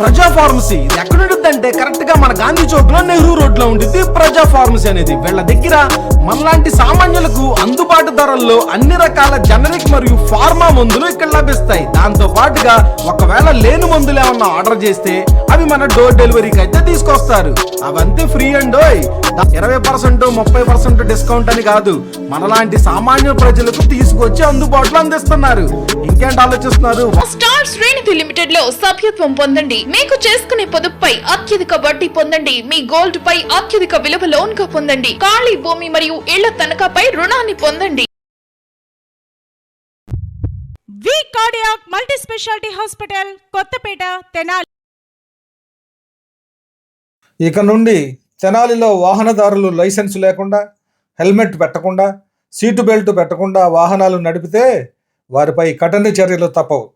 ప్రజా ఫార్మసీ. ఇది ఎక్కడ ఉంటుందంటే కరెక్ట్గా మన గాంధీ చౌక్లో నెహ్రూ రోడ్లో ఉంటుంది ప్రజా ఫార్మసీ అనేది. వీళ్ళ దగ్గర మనలాంటి సామాన్యులకు అందుబాటు ధరల్లో అన్ని రకాల జనరిక్ మరియు ఫార్మా మందులు ఇక్కడ లభిస్తాయి. దాంతో పాటుగా ఒకవేళ లేని మందులు ఏమన్నా ఆర్డర్ చేస్తే అవి మన డోర్ డెలివరీకి అయితే తీసుకొస్తారు. అవంతే ఫ్రీ అండ్ ఇరవై పర్సెంట్ ముప్పై పర్సెంట్ డిస్కౌంట్ అని కాదు. మనలాంటి సామాన్య ప్రజలకు తీసుకొచ్చి అందుబాటులో అందిస్తున్నారు. ఇంకేంటి ఆలోచిస్తున్నారు? స్టార్ శ్రేణిధి లిమిటెడ్లో సభ్యత్వం పొందండి. మీకు చేసుకునే పొదుపుపై అత్యధిక వడ్డీ పొందండి. మీ గోల్డ్ పై అత్యధిక విలువ లోన్గా పొందండి. ఖాళీ భూమి మరియు ఇళ్ళ తనఖాపై రుణాన్ని పొందండి. V cardiac multi speciality hospital Kothapeta Tenali. ఇక నుండి తెనాలిలో వాహనదారులు లైసెన్స్ లేకుండా హెల్మెట్ పెట్టకుండా సీటు బెల్ట్ పెట్టకుండా వాహనాలు నడిపితే వారిపై కఠిన చర్యలు తప్పవు.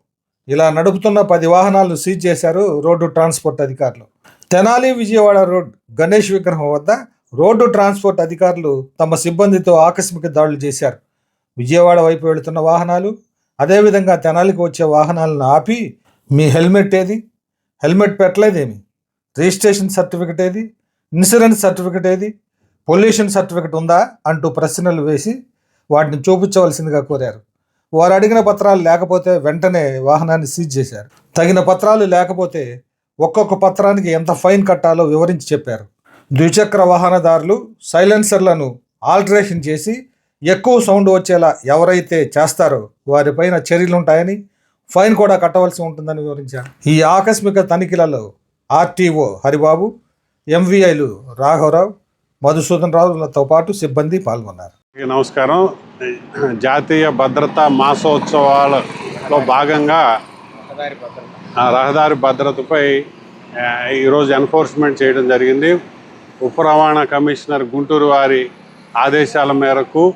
ఇలా నడుపుతున్న పది వాహనాలను సీజ్ చేశారు రోడ్డు ట్రాన్స్పోర్ట్ అధికారులు. తెనాలి విజయవాడ రోడ్ గణేష్ విగ్రహం వద్ద రోడ్డు ట్రాన్స్పోర్ట్ అధికారులు తమ సిబ్బందితో ఆకస్మిక దాడులు చేశారు. విజయవాడ వైపు వెళుతున్న వాహనాలు అదేవిధంగా తెనాలికి వచ్చే వాహనాలను ఆపి మీ హెల్మెట్ ఏది? హెల్మెట్ పెట్టలేదేమి? రిజిస్ట్రేషన్ సర్టిఫికెట్ ఏది? ఇన్సూరెన్స్ సర్టిఫికెట్ ఏది? పొల్యూషన్ సర్టిఫికెట్ ఉందా? అంటూ ప్రశ్నలు వేసి వాటిని చూపించవలసిందిగా కోరారు. వారు అడిగిన పత్రాలు లేకపోతే వెంటనే వాహనాన్ని సీజ్ చేశారు. తగిన పత్రాలు లేకపోతే ఒక్కొక్క పత్రానికి ఎంత ఫైన్ కట్టాలో వివరించి చెప్పారు. ద్విచక్ర వాహనదారులు సైలెన్సర్లను ఆల్టరేషన్ చేసి ఎక్కువ సౌండ్ వచ్చేలా ఎవరైతే చేస్తారో వారిపైన చర్యలు ఉంటాయని ఫైన్ కూడా కట్టవలసి ఉంటుందని వివరించారు. ఈ ఆకస్మిక తనిఖీలలో ఆర్టీఓ హరిబాబు ఎంవీఐలు రాఘవరావు మధుసూదన్ రావులతో పాటు సిబ్బంది పాల్గొన్నారు. నమస్కారం. జాతీయ భద్రతా మాసోత్సవాలలో భాగంగా రహదారి భద్రతపై ఈరోజు ఎన్ఫోర్స్మెంట్ చేయడం జరిగింది. ఉప రవాణా కమిషనర్ గుంటూరు వారి ఆదేశాల మేరకు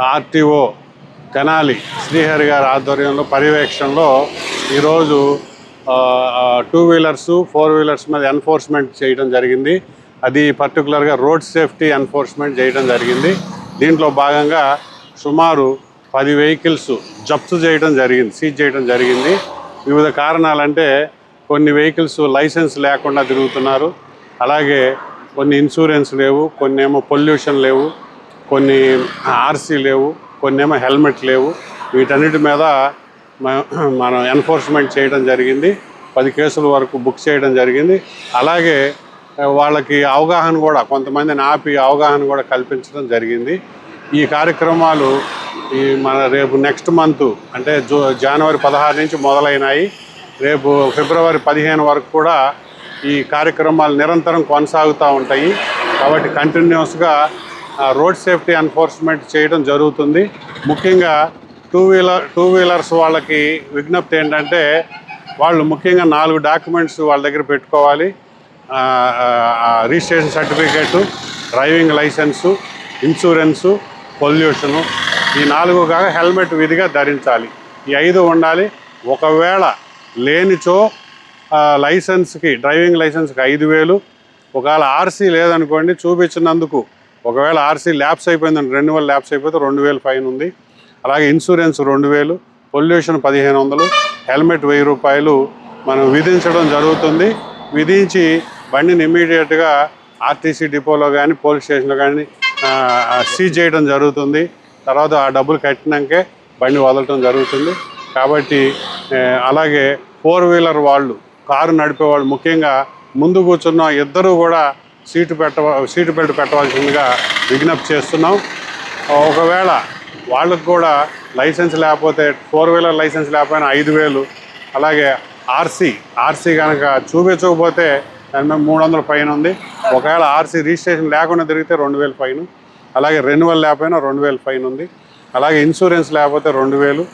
ఆర్టీఓ తెనాలి శ్రీహరి గారి ఆధ్వర్యంలో పర్యవేక్షణలో ఈరోజు టూ వీలర్స్ ఫోర్ వీలర్స్ మీద ఎన్ఫోర్స్మెంట్ చేయడం జరిగింది. అది పర్టికులర్గా రోడ్ సేఫ్టీ ఎన్ఫోర్స్మెంట్ చేయడం జరిగింది. దీంట్లో భాగంగా సుమారు పది వెహికల్స్ జప్తు చేయడం జరిగింది సీజ్ చేయడం జరిగింది. వివిధ కారణాలంటే కొన్ని వెహికల్స్ లైసెన్స్ లేకుండా తిరుగుతున్నారు. అలాగే కొన్ని ఇన్సూరెన్స్ లేవు కొన్ని ఏమో పొల్యూషన్ లేవు కొన్ని ఆర్సీ లేవు కొన్ని ఏమో హెల్మెట్ లేవు. వీటన్నిటి మీద మనం ఎన్ఫోర్స్మెంట్ చేయడం జరిగింది. పది కేసుల వరకు బుక్ చేయడం జరిగింది. అలాగే వాళ్ళకి అవగాహన కూడా కొంతమందిని ఆపి అవగాహన కూడా కల్పించడం జరిగింది. ఈ కార్యక్రమాలు ఈ మన రేపు నెక్స్ట్ మంత్ అంటే జూ జనవరి పదహారు నుంచి మొదలైనాయి. రేపు ఫిబ్రవరి పదిహేను వరకు కూడా ఈ కార్యక్రమాలు నిరంతరం కొనసాగుతూ ఉంటాయి. కాబట్టి కంటిన్యూస్గా రోడ్ సేఫ్టీ ఎన్ఫోర్స్మెంట్ చేయడం జరుగుతుంది. ముఖ్యంగా టూ వీలర్ టూ వీలర్స్ వాళ్ళకి విజ్ఞప్తి ఏంటంటే వాళ్ళు ముఖ్యంగా నాలుగు డాక్యుమెంట్స్ వాళ్ళ దగ్గర పెట్టుకోవాలి. Registration certificate driving licence insurance pollution ఈ నాలుగు కాక హెల్మెట్ విధిగా ధరించాలి. ఈ ఐదు ఉండాలి. ఒకవేళ లేనిచో లైసెన్స్కి డ్రైవింగ్ లైసెన్స్కి ఐదు వేలు. ఒకవేళ ఆర్సీ లేదనుకోండి చూపించినందుకు. ఒకవేళ ఆర్సీ ల్యాబ్స్ అయిపోయిందండి రెన్యువల్ ల్యాబ్స్ అయిపోతే రెండు వేలు ఫైన్ ఉంది. అలాగే ఇన్సూరెన్స్ రెండు వేలు పొల్యూషన్ పదిహేను వందలు హెల్మెట్ వెయ్యి రూపాయలు మనం విధించడం జరుగుతుంది. విధించి బండిని ఇమీడియట్గా ఆర్టీసీ డిపోలో కానీ పోలీస్ స్టేషన్లో కానీ సీజ్ చేయడం జరుగుతుంది. తర్వాత ఆ డబ్బులు కట్టినాకే బండి వదలటం జరుగుతుంది. కాబట్టి అలాగే ఫోర్ వీలర్ వాళ్ళు కారు నడిపే వాళ్ళు ముఖ్యంగా ముందు కూర్చున్న ఇద్దరూ కూడా సీటు పెట్ట సీటు బెల్ట్ పెట్టవలసిందిగా విజ్ఞప్తి చేస్తున్నాం. ఒకవేళ వాళ్ళకు కూడా లైసెన్స్ లేకపోతే ఫోర్ వీలర్ లైసెన్స్ లేకపోయినా ఐదు వేలు అలాగే ఆర్సీ ఆర్సీ కనుక చూపించకపోతే దాని మీద మూడు వందల పైన ఉంది. ఒకవేళ ఆర్సీ రిజిస్ట్రేషన్ లేకుండా తిరిగితే రెండు వేలు పైన అలాగే రెన్యువల్ లేకపోయినా రెండు వేలు పైన ఉంది. అలాగే ఇన్సూరెన్స్ లేకపోతే రెండు వేలు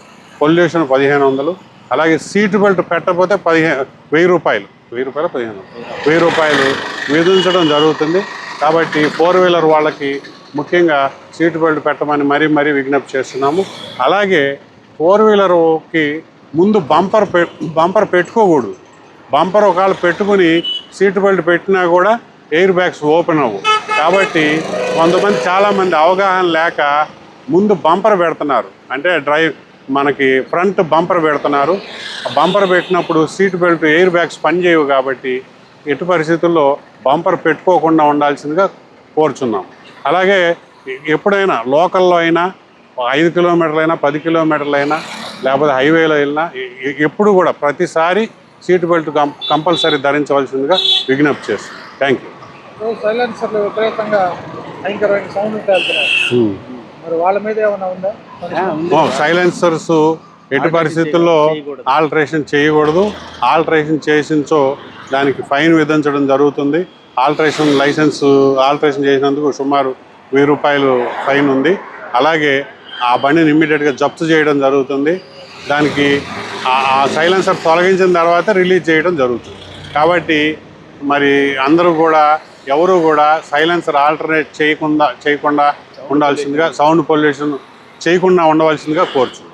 పొల్యూషన్ పదిహేను వందలు అలాగే సీట్ బెల్ట్ పెట్టకపోతే పదిహేను వెయ్యి రూపాయలు వెయ్యి రూపాయలు పదిహేను వందలు. వెయ్యి రూపాయలు విధించడం జరుగుతుంది. కాబట్టి ఫోర్ వీలర్ వాళ్ళకి ముఖ్యంగా సీట్ బెల్ట్ పెట్టమని మరీ మరీ విజ్ఞప్తి చేస్తున్నాము. అలాగే ఫోర్ వీలర్కి ముందు బంపర్ పె బంపర్ పెట్టుకోకూడదు. బంపర్ ఒకవేళ పెట్టుకుని సీట్ బెల్ట్ పెట్టినా కూడా ఎయిర్ బ్యాగ్స్ ఓపెన్ అవ్వు. కాబట్టి కొంతమంది చాలామంది అవగాహన లేక ముందు బంపర్ పెడుతున్నారు. అంటే డ్రైవ్ మనకి ఫ్రంట్ బంపర్ పెడుతున్నారు. బంపర్ పెట్టినప్పుడు సీట్ బెల్ట్ ఎయిర్ బ్యాగ్స్ పనిచేయవు కాబట్టి ఎటు పరిస్థితుల్లో బంపర్ పెట్టుకోకుండా ఉండాల్సిందిగా కోరుచున్నాం. అలాగే ఎప్పుడైనా లోకల్లో అయినా ఐదు కిలోమీటర్లు అయినా పది కిలోమీటర్లు అయినా లేకపోతే హైవేలో వెళ్ళినా ఎప్పుడు కూడా ప్రతిసారి సీట్ బెల్ట్ కం కంపల్సరీ ధరించవలసిందిగా విజ్ఞప్తి చేస్తాం థ్యాంక్ యూ సైలెన్సర్లు విపరీతంగా భయంకరమైన సౌండ్ వెళ్తున్నాయి మరి వాళ్ళ మీద ఏమైనా ఉందా? ఓ సైలెన్సర్స్ ఎట్టి పరిస్థితుల్లో ఆల్టరేషన్ చేయకూడదు. ఆల్టరేషన్ చేసించో దానికి ఫైన్ విధించడం జరుగుతుంది. ఆల్టరేషన్ లైసెన్స్ ఆల్టరేషన్ చేసినందుకు సుమారు వెయ్యి రూపాయలు ఫైన్ ఉంది. అలాగే ఆ బండిని ఇమ్మీడియట్గా జప్తు చేయడం జరుగుతుంది. దానికి ఆ- సైలెన్సర్ తొలగించిన తర్వాత రిలీజ్ చేయడం జరుగుతుంది. కాబట్టి మరి అందరూ కూడా ఎవరు కూడా సైలెన్సర్ ఆల్టర్నేట్ చేయకుండా చేయకుండా ఉండాల్సిందిగా సౌండ్ పొల్యూషన్ చేయకుండా ఉండవలసిందిగా కోరుచు